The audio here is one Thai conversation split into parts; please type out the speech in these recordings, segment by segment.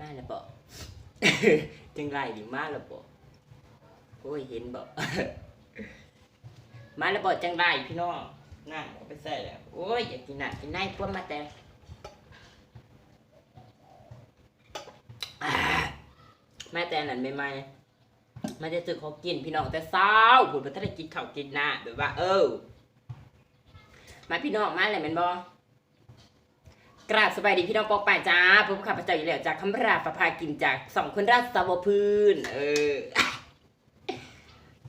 มาแล้วบอกจังไรหรือมาแล้วบอกโอ้ยเห็นบอกมาแล้วบอกจังไรพี่น้องนั่งเอาไปใส่แล้วโอ้ยอยากกินหนักกินในพวกมาแต่อ่ามาแต่นั่นไม่ไม่มาจะซื้อของกินพี่น้องแต่เศร้าผมไม่ได้กินข้าวกินหน้าแบบว่า เออ มาพี่น้องมาเลยแมันบอ กราบสบายดีพี่น้องปอกป่าจ้าพบข้าพเจ้าอยู่แล้วจากคำราประพากินจากสองคนราชสาวพื้น เออ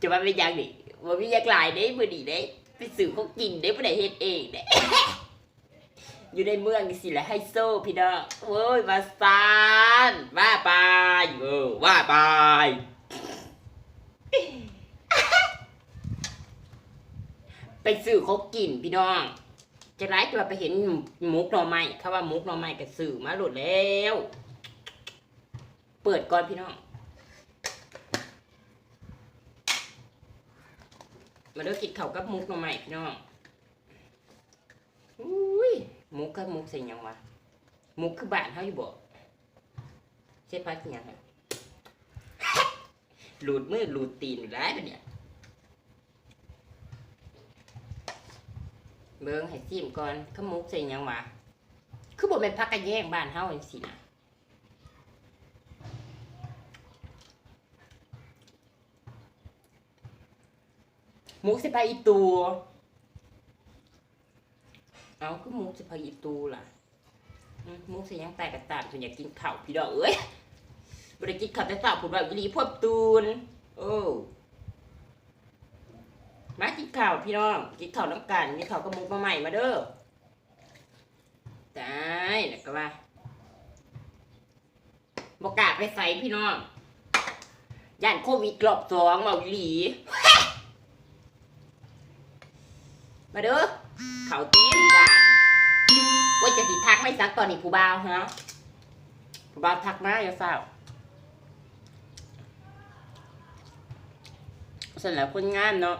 จะว่าไม่ยังดิว่าไม่ยังหลายเด้มือดีเด้ไปสื่อเขากินเด้ไม่ได้เฮ็ดเองเด้อยู่ในเมืองสิแหละไฮโซ่พี่น้องเว้ยมาซานว่าไปเออว่าไปไปสื่อเขากินพี่น้อง จะร้ายจะไปเห็นมุกหน่อไม้เขาว่ามุกหน่อไม้กับสื่อมาหลุดแล้ว เปิดก่อนพี่น้อง มาเด้อกินข้าวกับมุกหน่อไม้พี่น้องอุ้ยมุกกับมุกใส่หยังวะมุกคือบ้านเขาอยู่บ่ใช่พักหยังหลุดมือหลุดตีนร้ายปะเนี่ย เบิ่งให้ซิมก่อนขมุกใส่ยังวะคือบ่เป็นพักกระแยงบ้านเฮาจังซี่นะมุกสิไปอีตูเอาคือมุกสิไปอีตูล่ะอืมมุกสิยังแตกกระตานจนอยากกินข้าวพี่ดอกเอ้ยบ่ได้กินข้าวแต่เช้าพูดว่าอีหลีพวกตูนโอ้ กินข้าวพี่น้องกินข้าวน้ำกันนี่ข้าวกระมุกมาใหม่มาเด้อได้แล้วก็ว่าบอกกล้าไปใส่พี่น้องย่านโควิดรอบสองมาหลี มาเด้อข้าวเต็มจานว่าจะติทักไม่ซักตอนนี้ผู้บ่าวฮะผู้บ่าวทักมาอย่าเศร้าเสร็จแล้วคนงานเนาะ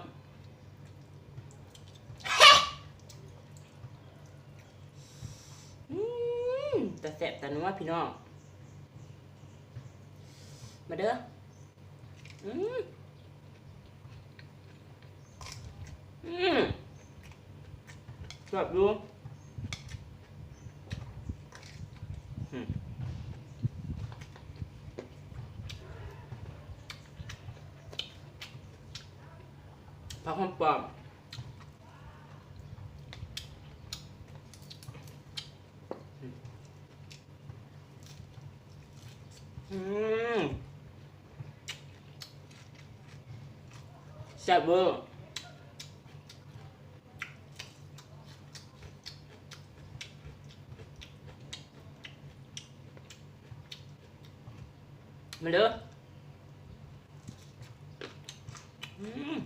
อืม แต่แสบแต่นัวพี่น้อง มาเด้ออืมอืมแบบดูอืมผักหอมปอม อืมแซ่บเวอร์มาเด้ออืม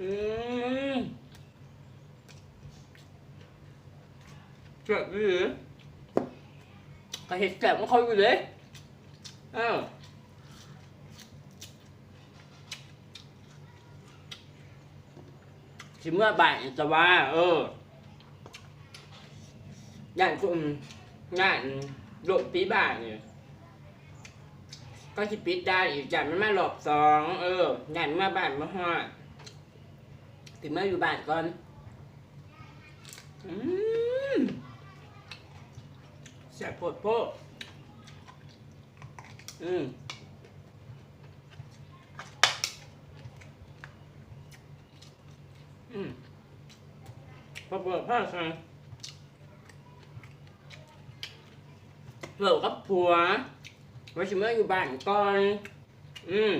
อืม แซ่บดีก็เห็ดแซ่บของเขาอยู่เลยอ้าวสิเมื่อบ่ายจะว่า เออย่างคุณงานโดดปีบ่ายเนี่ยก็สิปิดได้อีกจันมันมาหลอบสอง เอองานเมื่อบ่ายมาฮอดถึงเมื่ออยู่บ้านก่อน อืม แซ่บโพดโพดอืมอืมพอเปิดผ้าใส่เลิกกับผัวไว้ชิมเมื่ออยู่บ้านก่อน อืม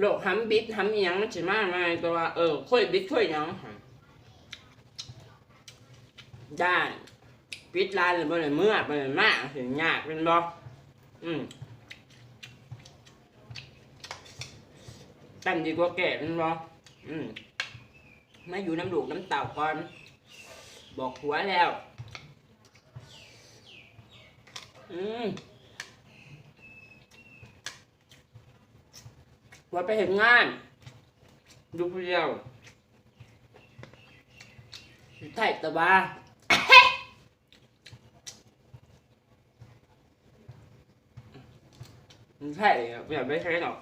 โลกหำบิดหำอิหยังมันสิมาไหมแต่ว่าเออค่อยบิดค่อยยังได้ปิดร้านเลยบ่ได้เมื่อบ่ได้มาเห็นยากเป็นบ่อืมตั้งดีกว่าแก่เป็นบ่อืมมาอยู่น้ำดูกน้ำเต่าก่อน บอกผัวแล้ว อืม ผัวไปเห็นงานดูผู้เดียวใช่แต่ว่าไม่ใช่อะไม่อยากไม่ใช่หรอก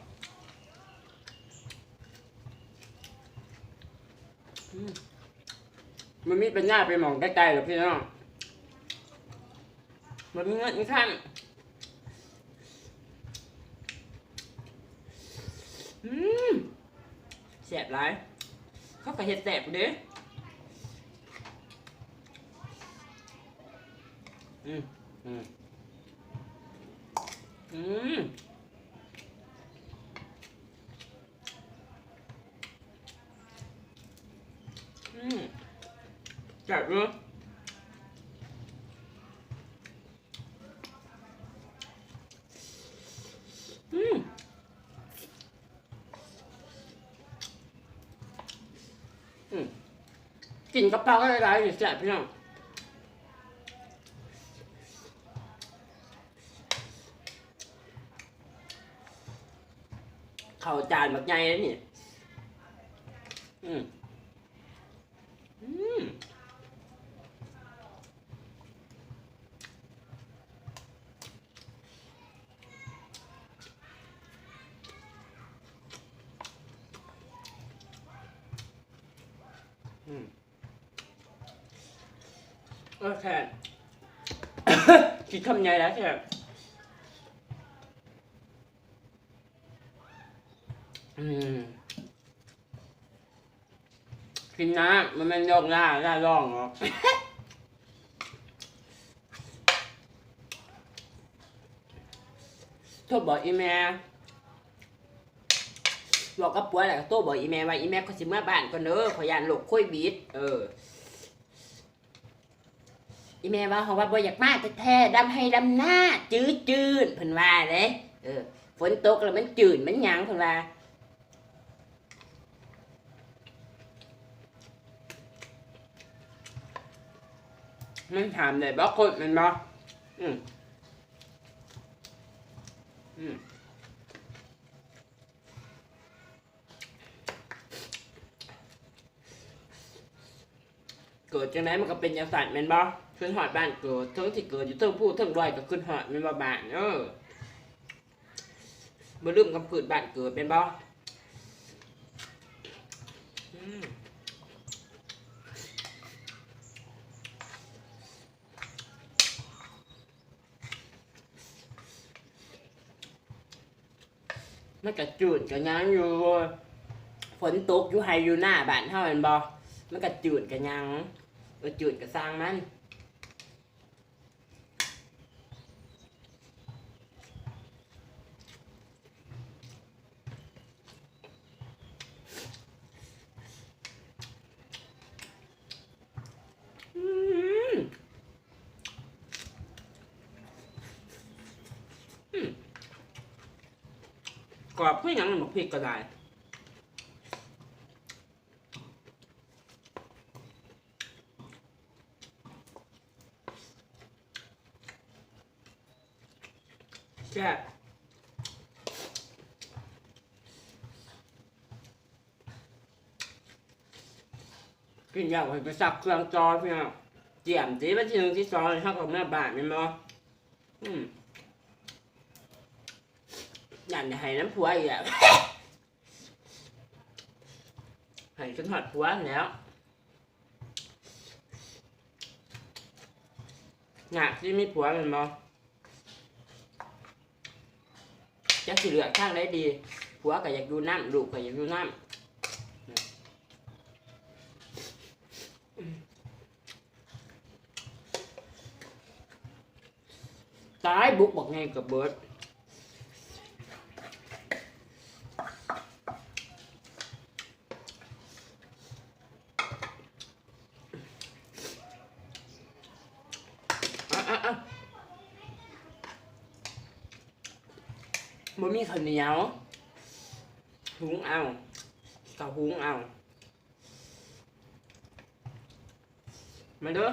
มันมีปัญญาไปมองใกล้ๆหรอพี่น้องมันมีเงินมีขั้นอืม แสบหลายเขาก็เห็ดแสบเด้อืมอืมอืมอืมแสบเลยอืมอืม กินกระเพราก็ได้ๆแสบพี่น้องเข่าจานแบบใหญ่เลยนี่ อืม อืมอืม โอเคคิดคำใหญ่แล้วแค่กินน้ำมันไม่ยกหน้าหน้าร่องหรอกโทษบอกอีแม่บอกกับปัวแหละโทษบอกอีแม่ว่าอีแม่ก็สิเมื่อบ้านก็เนอะขอยานโลกคุยบิดเออ อีแม่ว่าเขาว่าบ่อยากมาแท้ๆดำให้ดำหน้า จืดจืดเพิ่นว่าเด้เออฝนตกแล้วมันจืดมันหยังเพิ่นว่ามันถามได้บ่คนมันบ่อืมอืมเกิดจังไดมันก็เป็นจังซั่นแม่นบ่ ขึ้นฮอดบ้านเกิดทั้งที่เกิดอยู่ทั้งผู้ทั้งดอยก็ขึ้นฮอดแม่นบ่บ้านเออบ่ลืมกำพืชบ้านเกิดแม่นบ่อืมมันก็จืดก็ยังอยู่ ฝนตกอยู่ไฮอยู่หน้าบ้านเฮาแม่นบ่มันก็จืดก็ยังเออจืดก็สร้างมัน อืมอืมก รอบเพื่อหยังหมกพริกก็ได้แซ่บกินยากไปสักเครื่องจอพี่น้องเจียมจีวันที่หนึ่งที่สองเลยครับกับแม่บ้านแม่นบ่อืม อยากจะให้น้ำผัวอีกอะให้ฉันหอดผัวแล้วอยากที่มีผัวมันบ่จะสิเหลือกข้างได้ดี ผัวก็อยากดูน้ำลูกก็อยากดูน้ำตายบุกบอกไงกับเบิร์ดอะอะอะ บ่มีข้าวเหนียวหุงเอาก็หุงเอา มาเด้อ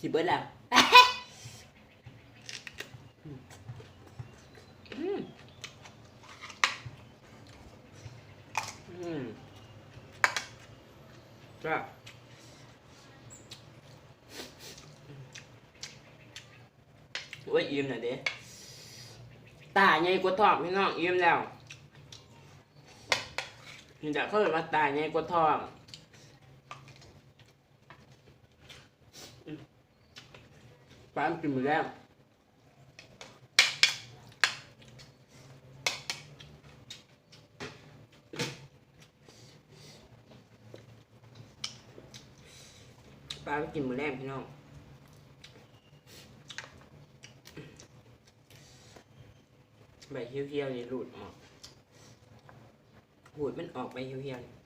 สิเบิดแล้ว อืมอืมจ้าโอ้ยอิ่มหน่อยเด้ ตาใหญ่กว่าทองพี่น้องอิ่มแล้วนี่จะเข้าเรียกว่าตาใหญ่กว่าทองอืมปลามกินหมดแล้วปลาไปกินมือแรกพี่น้อง ใบเขียวๆนี่หลุดออกหูดมันออกใบเขียวๆ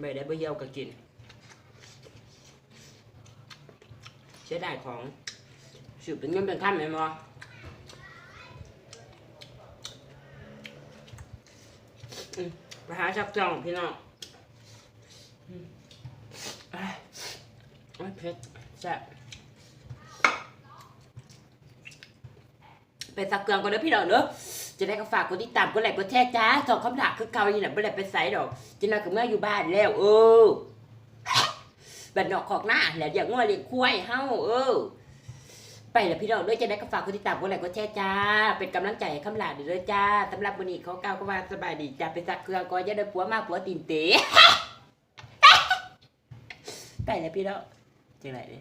ใบได้ใบเหี่ยวก็กินใช้ได้ของสืบเป็นเงินเป็นข้ามไหมมอมไปหาชักจองพี่น้องอืมอะโอ้ยเผ็ดแซ่บ ไปสักเกลืองก่อนเด้อพี่น้องเด้อจะได้ก็ฝากกดติดตามกดไลค์กดแชร์จ้าสองคำหลักคือเก่าอยู่น่ะบ่ได้ไปไสดอกจินอยก็เมื่ออยู่บ้านแล้ว เออบัดนอกขอกหน้าแหละอย่างงัวเลี้ยงควายเฮาเออ ไปแล้วพี่น้องเด้อจะได้ก็ฝากกดติดตามกดไลค์กดแชร์จ้า เป็นกำลังใจให้คำหลาเด้อจ้าสำหรับวันนี้เขากล่าวก็ว่าสบายดีจ้าไปสักเครื่องก่อนย่าได้ผัวมาผัวตีนเต๋ไปแล้วพี่น้องจังไรเด้